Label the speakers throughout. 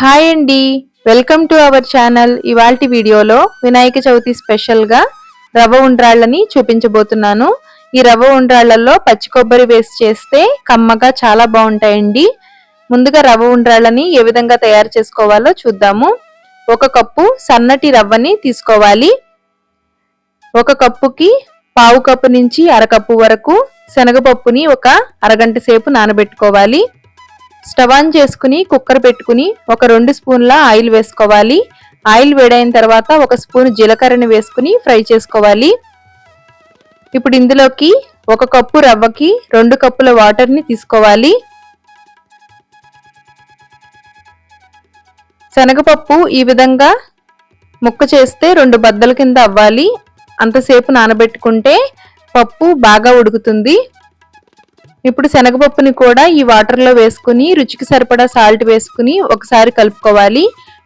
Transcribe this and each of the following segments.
Speaker 1: Hi అండి. Welcome to our channel. ఇవాల్టి వీడియోలో వినాయక చవితి స్పెషల్గా రవ్వ ఉండ్రాళ్ళని చూపించబోతున్నాను. ఈ రవ్వ ఉండ్రాళ్ళలో పచ్చి కొబ్బరి వేసి చేస్తే కమ్మగా చాలా బాగుంటాయండి. ముందుగా రవ్వ ఉండ్రాళ్ళని ఏ విధంగా తయారు చేసుకోవాలో చూద్దాము. ఒక కప్పు సన్నటి రవ్వని తీసుకోవాలి. ఒక కప్పుకి పావు కప్పు నుంచి అరకప్పు వరకు శనగపప్పుని ఒక అరగంట సేపు నానబెట్టుకోవాలి. స్టవ్ ఆన్ చేసుకుని కుక్కర్ పెట్టుకుని ఒక రెండు స్పూన్ల ఆయిల్ వేసుకోవాలి. ఆయిల్ వేడైన తర్వాత ఒక స్పూన్ జీలకర్రని వేసుకుని ఫ్రై చేసుకోవాలి. ఇప్పుడు ఇందులోకి ఒక కప్పు రవ్వకి రెండు కప్పుల వాటర్ని తీసుకోవాలి. శనగపప్పు ఈ విధంగా ముక్క చేస్తే రెండు బద్దల కింద అవ్వాలి. అంతసేపు నానబెట్టుకుంటే పప్పు బాగా ఉడుకుతుంది. ఇప్పుడు శనగపప్పుని కూడా ఈ వాటర్లో వేసుకుని రుచికి సరిపడా సాల్ట్ వేసుకుని ఒకసారి కలుపుకోవాలి.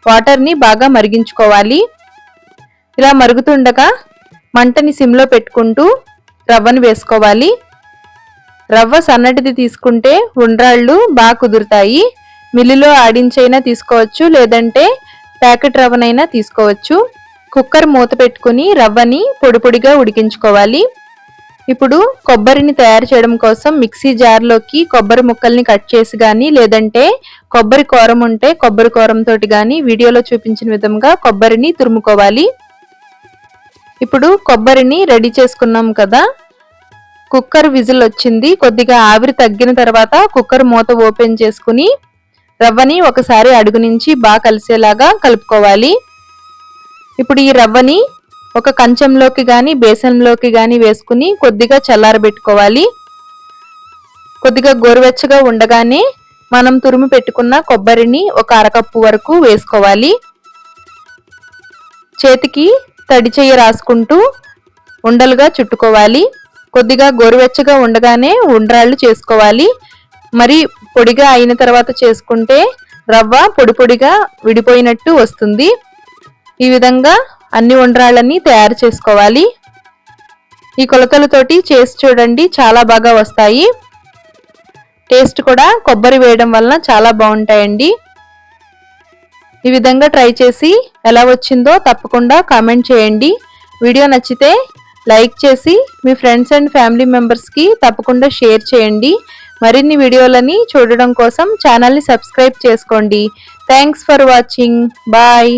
Speaker 1: వాటర్ని బాగా మరిగించుకోవాలి. ఇలా మరుగుతుండగా మంటని సిమ్లో పెట్టుకుంటూ రవ్వని వేసుకోవాలి. రవ్వ సన్నటిది తీసుకుంటే ఉండ్రాళ్ళు బాగా కుదురుతాయి. మిల్లులో ఆడించైనా తీసుకోవచ్చు లేదంటే ప్యాకెట్ రవ్వనైనా తీసుకోవచ్చు. కుక్కర్ మూత పెట్టుకుని రవ్వని పొడి పొడిగా ఉడికించుకోవాలి. ఇప్పుడు కొబ్బరిని తయారు చేయడం కోసం మిక్సీ జార్లోకి కొబ్బరి ముక్కల్ని కట్ చేసి కానీ లేదంటే కొబ్బరి కూరం ఉంటే కొబ్బరి కూరంతో కానీ వీడియోలో చూపించిన విధంగా కొబ్బరిని తురుముకోవాలి. ఇప్పుడు కొబ్బరిని రెడీ చేసుకున్నాం కదా. కుక్కర్ విజిల్ వచ్చింది. కొద్దిగా ఆవిరి తగ్గిన తర్వాత కుక్కర్ మూత ఓపెన్ చేసుకుని రవ్వని ఒకసారి అడుగు నుంచి బాగా కలిసేలాగా కలుపుకోవాలి. ఇప్పుడు ఈ రవ్వని ఒక కంచంలోకి కానీ బేసన్లోకి కానీ వేసుకుని కొద్దిగా చల్లారబెట్టుకోవాలి కొద్దిగా గోరువెచ్చగా ఉండగానే మనం తురుము పెట్టుకున్న కొబ్బరిని ఒక అరకప్పు వరకు వేసుకోవాలి. చేతికి తడి చెయ్యి రాసుకుంటూ ఉండలుగా చుట్టుకోవాలి. కొద్దిగా గోరువెచ్చగా ఉండగానే ఉండ్రాళ్ళు చేసుకోవాలి. మరి పొడిగా అయిన తర్వాత చేసుకుంటే రవ్వ పొడి పొడిగా విడిపోయినట్టు వస్తుంది. ఈ విధంగా అన్ని ఉండ్రాళ్ళని తయారు చేసుకోవాలి. ఈ కొలతలతోటి చేసి చూడండి చాలా బాగా వస్తాయి. టేస్ట్ కూడా కొబ్బరి వేయడం వలన చాలా బాగుంటాయండి. ఈ విధంగా ట్రై చేసి ఎలా వచ్చిందో తప్పకుండా కామెంట్ చేయండి. వీడియో నచ్చితే లైక్ చేసి మీ ఫ్రెండ్స్ అండ్ ఫ్యామిలీ మెంబర్స్కి తప్పకుండా షేర్ చేయండి. మరిన్ని వీడియోలని చూడడం కోసం ఛానల్ని సబ్స్క్రైబ్ చేసుకోండి. Thanks for watching. బాయ్.